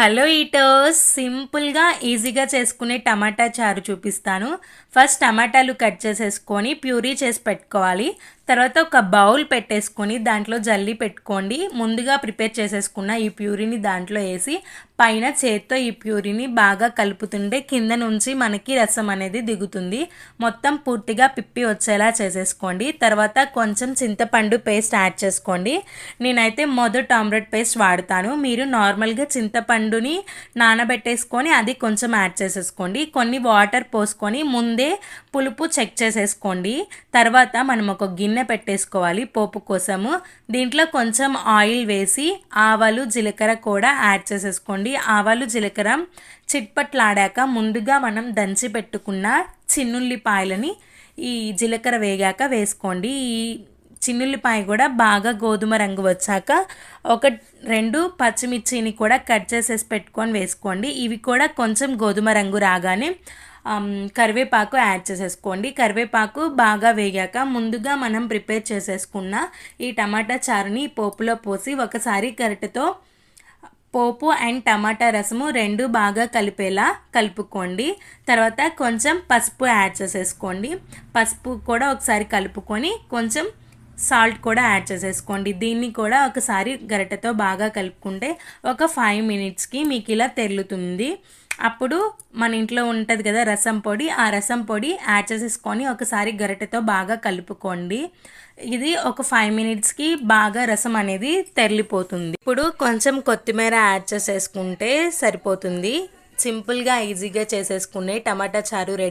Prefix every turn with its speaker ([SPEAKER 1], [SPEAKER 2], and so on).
[SPEAKER 1] Hello eaters సింపుల్గా ఈజీగా చేసుకునే టమాటా చారు చూపిస్తాను. ఫస్ట్ టమాటాలు కట్ చేసేసుకొని ప్యూరీ చేసి పెట్టుకోవాలి. తర్వాత ఒక బౌల్ పెట్టేసుకొని దాంట్లో జల్లి పెట్టుకోండి. ముందుగా ప్రిపేర్ చేసేసుకున్న ఈ ప్యూరీని దాంట్లో వేసి పైన చేత్తో ఈ ప్యూరీని బాగా కలుపుతుంటే కింద నుంచి మనకి రసం అనేది దిగుతుంది. మొత్తం పూర్తిగా పిప్పి వచ్చేలా చేసేసుకోండి. తర్వాత కొంచెం చింతపండు పేస్ట్ యాడ్ చేసుకోండి. నేనైతే మొదటి ఆమ్లెట్ పేస్ట్ వాడతాను. మీరు నార్మల్గా చింతపండుని నానబెట్టేసుకొని అది కొంచెం యాడ్ చేసేసుకోండి. కొన్ని వాటర్ పోసుకొని ముందే పులుపు చెక్ చేసేసుకోండి. తర్వాత మనం ఒక గిన్నె పెట్టేసుకోవాలి పోపు కోసము. దీంట్లో కొంచెం ఆయిల్ వేసి ఆవాలు జీలకర్ర కూడా యాడ్ చేసేసుకోండి. ఆవాలు జీలకర్ర చిట్పట్లాడాక ముందుగా మనం దంచి పెట్టుకున్న చిన్నుల్లిపాయలని ఈ జీలకర్ర వేగాక వేసుకోండి. ఈ చిన్నుల్లిపాయ కూడా బాగా గోధుమ రంగు వచ్చాక ఒక రెండు పచ్చిమిర్చిని కూడా కట్ చేసేసి పెట్టుకొని వేసుకోండి. ఇవి కూడా కొంచెం గోధుమ రంగు రాగానే కరివేపాకు యాడ్ చేసేసుకోండి. కరివేపాకు బాగా వేగాక ముందుగా మనం ప్రిపేర్ చేసేసుకున్న ఈ టమాటా చారుని పోపులో పోసి ఒకసారి గరిటెతో పోపు అండ్ టమాటా రసము రెండు బాగా కలిపేలా కలుపుకోండి. తర్వాత కొంచెం పసుపు యాడ్ చేసేసుకోండి. పసుపు కూడా ఒకసారి కలుపుకొని కొంచెం సాల్ట్ కూడా యాడ్ చేసేసుకోండి. దీన్ని కూడా ఒకసారి గరిటెతో బాగా కలుపుకుంటే ఒక ఫైవ్ మినిట్స్కి మీకు ఇలా తెల్లుతుంది అప్పుడు మన ఇంట్లో ఉంటుంది కదా రసం పొడి ఆ రసం పొడి యాడ్ చేసేసుకొని ఒకసారి గరిటెతో బాగా కలుపుకోండి. ఇది ఒక ఫైవ్ మినిట్స్కి బాగా రసం అనేది తెరలిపోతుంది. ఇప్పుడు కొంచెం కొత్తిమీర యాడ్ చేసేసుకుంటే సరిపోతుంది. సింపుల్గా ఈజీగా చేసేసుకునే టమాటా చారు రెడీ